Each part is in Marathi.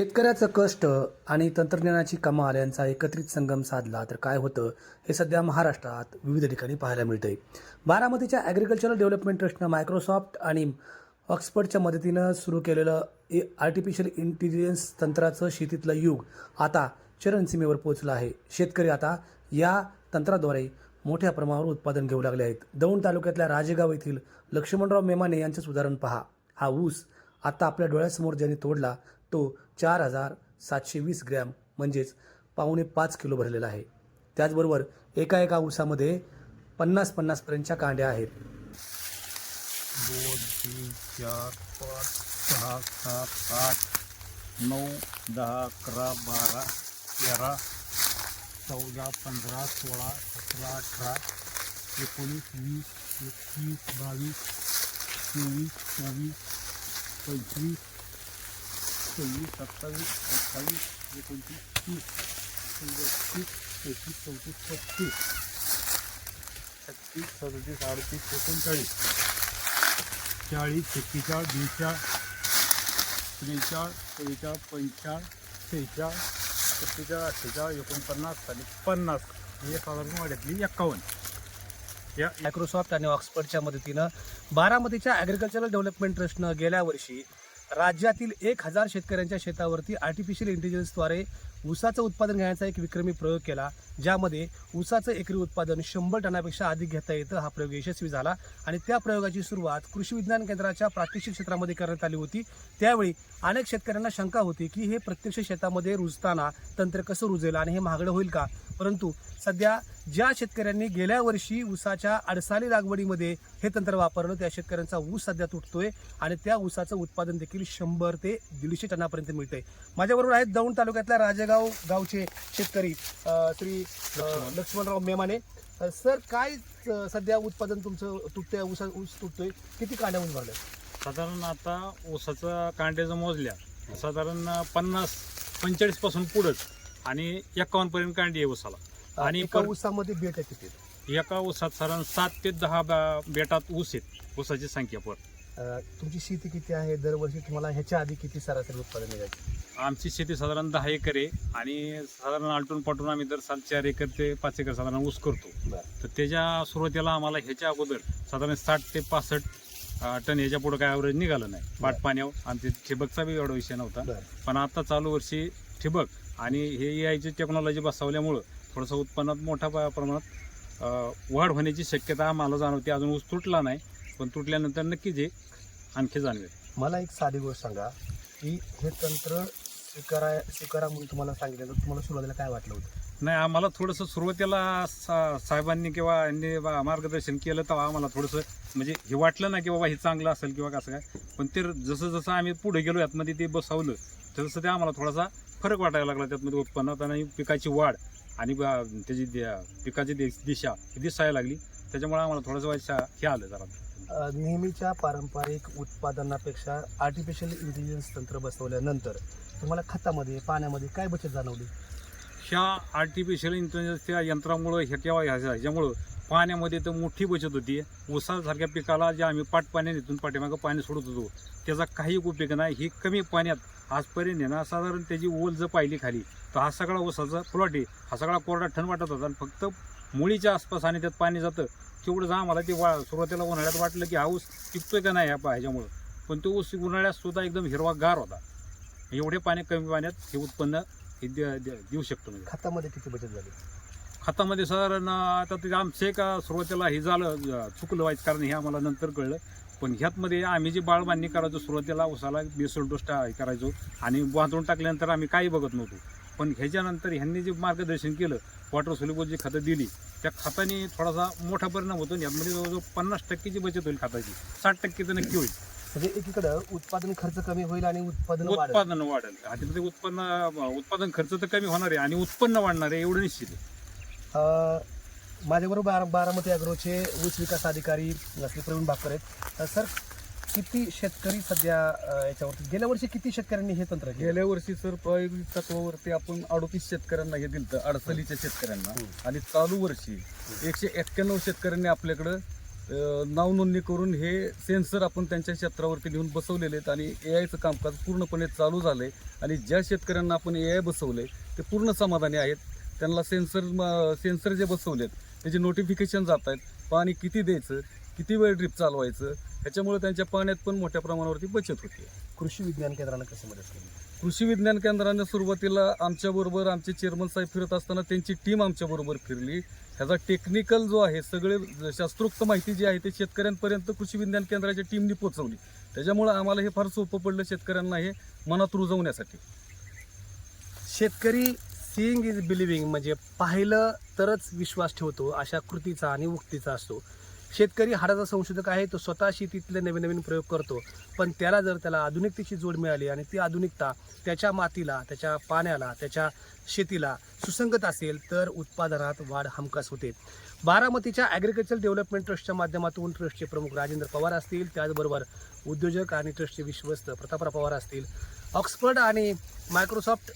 शेतकऱ्याचं कष्ट आणि तंत्रज्ञानाची कमाल यांचा एकत्रित संगम साधला तर काय होतं हे सध्या महाराष्ट्रात विविध ठिकाणी पाहायला मिळतंय. बारामतीच्या ॲग्रिकल्चरल डेव्हलपमेंट ट्रस्टनं मायक्रोसॉफ्ट आणि ऑक्सफर्डच्या मदतीनं सुरू केलेलं ए आर्टिफिशियल इंटेलिजन्स तंत्राचं शेतीतलं युग आता चरणसीमेवर पोहोचलं आहे. शेतकरी आता या तंत्राद्वारे मोठ्या प्रमाणावर उत्पादन घेऊ लागले आहेत. दौंड तालुक्यातल्या राजेगाव येथील लक्ष्मणराव मेमाने यांचंच उदाहरण पहा. हा ऊस आता आपल्या डोळ्यासमोर ज्यांनी तोडला तो चार हजार सातशे वीस ग्रॅम म्हणजेच पावणे पाच किलो भरलेला आहे. त्याचबरोबर एका एका ऊसामध्ये पन्नास पन्नासपर्यंतच्या कांड्या आहेत. दोन तीन चार पाच सहा सात आठ नऊ दहा अकरा बारा तेरा चौदा पंधरा सोळा सतरा अठरा एकोणीस वीस एकवीस बावीस तेवीस चोवीस पंचवीस सव्वीस सत्तावीस अठ्ठावीस एकोणतीस तीस एकतीस चौतीस पस्तीस छत्तीस सदतीस अडतीस एकोणचाळीस चाळीस एक्केचाळीस बेचाळीस त्रेचाळीस चव्वेचाळीस पंचाळ सेहेचाळीस सत्तेचाळीस अठ्ठेचाळीस एकोणपन्नास आणि पन्नास. हे साधारण वाड्यातली एक्कावन्न. या मायक्रोसॉफ्ट आणि ऑक्सफर्डच्या मदतीनं बारामतीच्या ॲग्रिकल्चरल डेव्हलपमेंट ट्रस्टनं गेल्या वर्षी राज्यातील एक हजार शेतकऱ्यांच्या शेतावरती आर्टिफिशियल इंटेलिजन्सद्वारे ऊसाचं उत्पादन घेण्याचा एक विक्रमी प्रयोग केला ज्यामध्ये ऊसाचं एकरी उत्पादन शंभर टनापेक्षा अधिक घेता येतं हा प्रयोग यशस्वी झाला. आणि त्या प्रयोगाची सुरुवात कृषी विज्ञान केंद्राच्या प्रात्यक्षिक क्षेत्रामध्ये करण्यात आली होती. त्यावेळी अनेक शेतकऱ्यांना शंका होती की हे प्रत्यक्ष शेतामध्ये रुजताना तंत्र कसं रुजेल आणि हे महागडं होईल का? परंतु सध्या ज्या शेतकऱ्यांनी गेल्या वर्षी ऊसाच्या अडसाली लागवडीमध्ये हे तंत्र वापरलं त्या शेतकऱ्यांचा ऊस सध्या तुटतोय आणि त्या ऊसाचं उत्पादन देखील शंभर ते दीडशे टनापर्यंत मिळतंय. माझ्याबरोबर आहेत दौंड तालुक्यातल्या राजेगाव गावचे शेतकरी श्री लक्ष्मणराव मेमाने. सर काय सध्या उत्पादन तुमचं तुटतंय ऊसा ऊस तुटतोय? किती कांड्या ऊस भरल्या साधारण आता ऊसाचं कांड्याचं मोजल्या साधारण पन्नास पंचेचाळीसपासून पुढंच आणि एक्कावन्न पर्यंत कांडी आहे ऊसाला. आणि एका ऊसामध्ये बेट आहे किती एका ऊसात साधारण सात ते दहा बेटात ऊस आहेत ऊसाची संख्या पण तुमची शेती किती आहे? दरवर्षी तुम्हाला ह्याच्या आधी किती सरासरी उत्पादन निघायचं आमची शेती साधारण दहा एकर आहे आणि साधारण आलटून पाटून आम्ही दर साल चार एकर ते पाच एकर साधारण ऊस करतो. तर त्याच्या सुरुवातीला आम्हाला ह्याच्या अगोदर साधारण साठ ते पासष्ट टन ह्याच्या पुढे काय ॲव्हरेज निघालं नाही. पाट पाण्यावर. आणि ते ठिबकचा बी एवढा विषय नव्हता. पण आता चालू वर्षी ठिबक आणि हे यायची टेक्नॉलॉजी बसवल्यामुळं थोडंसं उत्पन्नात मोठ्या प्रमाणात वाढ होण्याची शक्यता आम्हाला जाणवते. अजून ऊस तुटला नाही. पण तुटल्यानंतर नक्कीच हे आणखी जाणवेल. मला एक साधी गोष्ट सांगा की हे तंत्र स्वीकारा स्वीकारा म्हणून तुम्हाला सांगितलं तर तुम्हाला सुरुवातीला काय वाटलं होतं? नाही आम्हाला थोडंसं सुरुवातीला सा- साहेबांनी किंवा यांनी बा- मार्गदर्शन केलं तेव्हा आम्हाला थोडंसं म्हणजे हे वाटलं ना की बाबा हे चांगलं असेल किंवा कसं काय पण ते जसं जसं आम्ही पुढे गेलो यातमध्ये ते बसवलं तसं ते आम्हाला थोडासा फरक वाटायला लागला त्यातमध्ये उत्पन्नात आणि पिकाची वाढ आणि बा- त्याची दि- पिकाची दि- दिशा ही दिसायला लागली त्याच्यामुळे आम्हाला थोडंसं हे आलं जरा. नेहमीच्या पारंपरिक उत्पादनापेक्षा आर्टिफिशियल इंटेलिजन्स तंत्र बसवल्यानंतर तुम्हाला खतामध्ये पाण्यामध्ये काय बचत जाणवली? ह्या आर्टिफिशियल इंटेलिजन्सच्या यंत्रामुळं ह्याच्या ह्या- ह्याच्यामुळं पाण्यामध्ये तर मोठी बचत होती. ऊसासारख्या पिकाला जे आम्ही पाट पाण्याने इथून पाठीमागं पाणी सोडत होतो त्याचा काही उपयोग नाही. ही कमी पाण्यात आजपर्यंत आहे ना साधारण त्याची ओल जर पाहिली खाली तर हा सगळा ऊसाचा प्लॉट आहे. हा सगळा कोरडा ठण वाटत होता. आणि फक्त मुळीच्या आसपास आणि त्यात पाणी जातं. तेवढंच आम्हाला ते वा सुरुवातीला उन्हाळ्यात वाटलं की हा ऊस टिकतोय का नाही ह्या पा- ह्याच्यामुळं. पण तो ऊस उन्हाळ्यात सुद्धा एकदम हिरवा गार होता. एवढे पाणी कमी पाण्यात हे उत्पन्न हे दे- दे- देऊ शकतो म्हणजे. खतामध्ये किती बचत झाली? खतामध्ये साधारण आता ते आमचं एक सुरुवातीला हे झालं अं, चुकलं व्हायचं कारण हे आम्हाला नंतर कळलं. पण ह्यातमध्ये आम्ही जे बाळबांधणी करायचो सुरुवातीला उसाला बेसल हे करायचो आणि बांधून टाकल्यानंतर आम्ही काही बघत नव्हतो. पण ह्याच्यानंतर ह्यांनी जे मार्गदर्शन केलं वॉटर सोल्युबल जी खतं दिली त्या खताने थोडासा मोठा परिणाम होतो यामध्ये जवळजवळ पन्नास टक्केची बचत होईल खताची. साठ टक्के तर नक्की होईल. म्हणजे एकीकडं उत्पादन खर्च कमी होईल आणि उत्पादन वाढेल. उत्पादन वाढेल. ते उत्पन्न उत्पादन खर्च तर कमी होणार आहे आणि उत्पन्न वाढणार आहे एवढं निश्चित आहे. अ, माझ्याबरोबर बारा बारामती अॅग्रोचे ऊस विकास अधिकारी श्री प्रवीण भाकर आहेत. अ, सर किती शेतकरी सध्या अ, याच्यावरती गेल्या वर्षी किती शेतकऱ्यांनी हे तंत्र केलं? गेल्या वर्षी सर प्रायोगिक तत्वावरती आपण अडोतीस शेतकऱ्यांना हे दिलं अडचणीच्या शेतकऱ्यांना. आणि चालू वर्षी एकशे एक्क्याण्णव शेतकऱ्यांनी आपल्याकडं अं, नावनोंदणी करून हे सेन्सर आपण त्यांच्या क्षेत्रावरती घेऊन बसवलेले आहेत आणि ए आयचं कामकाज पूर्णपणे चालू झालंय. आणि ज्या शेतकऱ्यांना आपण ए आय बसवलंय ते पूर्ण समाधानी आहेत. त्यांना सेन्सर सेन्सर जे बसवलेत त्याचे नोटिफिकेशन जात आहेत. पाणी किती द्यायचं किती वेळ ड्रिप चालवायचं ह्याच्यामुळे त्यांच्या पाण्यात पण मोठ्या प्रमाणावरती बचत होते. कृषी विज्ञान केंद्रानं कसं मदत केली? कृषी विज्ञान केंद्राने सुरुवातीला आमच्याबरोबर आमचे चेअरमन साहेब फिरत असताना त्यांची टीम आमच्याबरोबर फिरली. ह्याचा टेक्निकल जो आहे सगळे शास्त्रोक्त माहिती जी आहे ते शेतकऱ्यांपर्यंत कृषी विज्ञान केंद्राच्या टीमनी पोहोचवली. त्याच्यामुळे आम्हाला हे फार सोपं पडलं शेतकऱ्यांना हे मनात रुजवण्यासाठी. शेतकरी सीइंग इज बिलिव्हिंग म्हणजे पाहिलं तरच विश्वास ठेवतो अशा कृतीचा आणि उक्तीचा असतो. शेतकरी हाडाचा संशोधक आहे तो स्वतः शेतीतले नवीन नवीन प्रयोग करतो. पण त्याला जर त्याला आधुनिकतेची जोड मिळाली आणि ती आधुनिकता त्याच्या मातीला त्याच्या पाण्याला त्याच्या शेतीला सुसंगत असेल तर उत्पादनात वाढ हमखास होते. बारामतीच्या ॲग्रिकल्चर डेव्हलपमेंट ट्रस्टच्या माध्यमातून ट्रस्टचे प्रमुख राजेंद्र पवार असतील. त्याचबरोबर उद्योजक आणि ट्रस्टचे विश्वस्त प्रतापराव पवार असतील. ऑक्सफर्ड आणि मायक्रोसॉफ्ट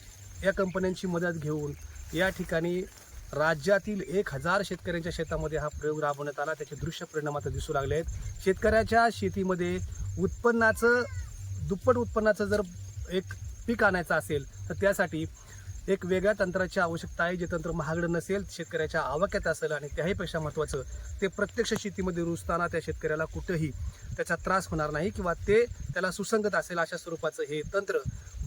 या कंपन्यांची मदत घेऊन या ठिकाणी राज्यातील एक हजार शेतकऱ्यांच्या शेतामध्ये हा प्रयोग राबवण्यात आला. त्याचे दृश्य परिणाम आता दिसू लागले आहेत. शेतकऱ्याच्या शेतीमध्ये उत्पन्नाचं दुप्पट उत्पन्नाचं जर एक पीक आणायचं असेल तर त्यासाठी एक वेगळ्या तंत्राची आवश्यकता आहे. जे तंत्र महागडं नसेल शेतकऱ्याच्या आवाक्यात असेल आणि त्याहीपेक्षा महत्त्वाचं ते प्रत्यक्ष शेतीमध्ये रुजताना त्या शेतकऱ्याला कुठंही त्याचा त्रास होणार नाही किंवा ते त्याला सुसंगत असेल अशा स्वरूपाचं हे तंत्र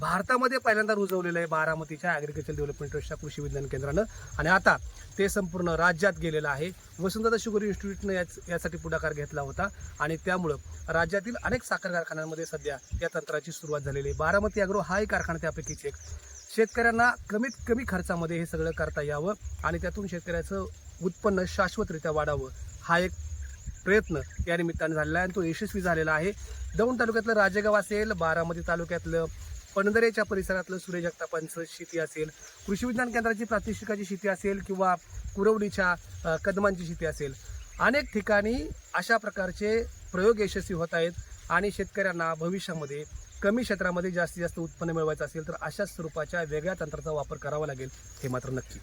भारतामध्ये पहिल्यांदा रुजवलेलं आहे बारामतीच्या ॲग्रिकल्चर डेव्हलपमेंट ट्रस्टच्या कृषी विज्ञान केंद्रानं. आणि आता ते संपूर्ण राज्यात गेलेलं आहे. वसंतदादा शुगर इन्स्टिट्यूटनं याच यासाठी पुढाकार घेतला होता. आणि त्यामुळं राज्यातील अनेक साखर कारखान्यांमध्ये सध्या या तंत्राची सुरुवात झालेली आहे. बारामती ॲग्रो हा एक कारखाना त्यापैकीच एक. शेतकऱ्यांना कमीत कमी खर्चामध्ये हे सगळं करता यावं आणि त्यातून शेतकऱ्याचं उत्पन्न शाश्वतरित्या वाढावं हा एक प्रयत्न या निमित्ताने झालेला आहे. आणि तो यशस्वी झालेला आहे. दौंड तालुक्यातलं राजेगाव असेल बारामती तालुक्यातलं पणदरेच्या परिसरातलं सूर्य जगतापांचं शेती असेल कृषी विज्ञान केंद्राची प्रातिष्ठिकाची शेती असेल किंवा कुरवडीच्या कदमांची शेती असेल अनेक ठिकाणी अशा प्रकारचे प्रयोग यशस्वी होत आहेत आणि शेतकऱ्यांना भविष्यामध्ये कमी क्षेत्रामध्ये जास्तीत जास्त उत्पन्न मिळवायचं असेल तर अशाच स्वरूपाच्या वेगळ्या तंत्राचा वापर करावा लागेल हे मात्र नक्की.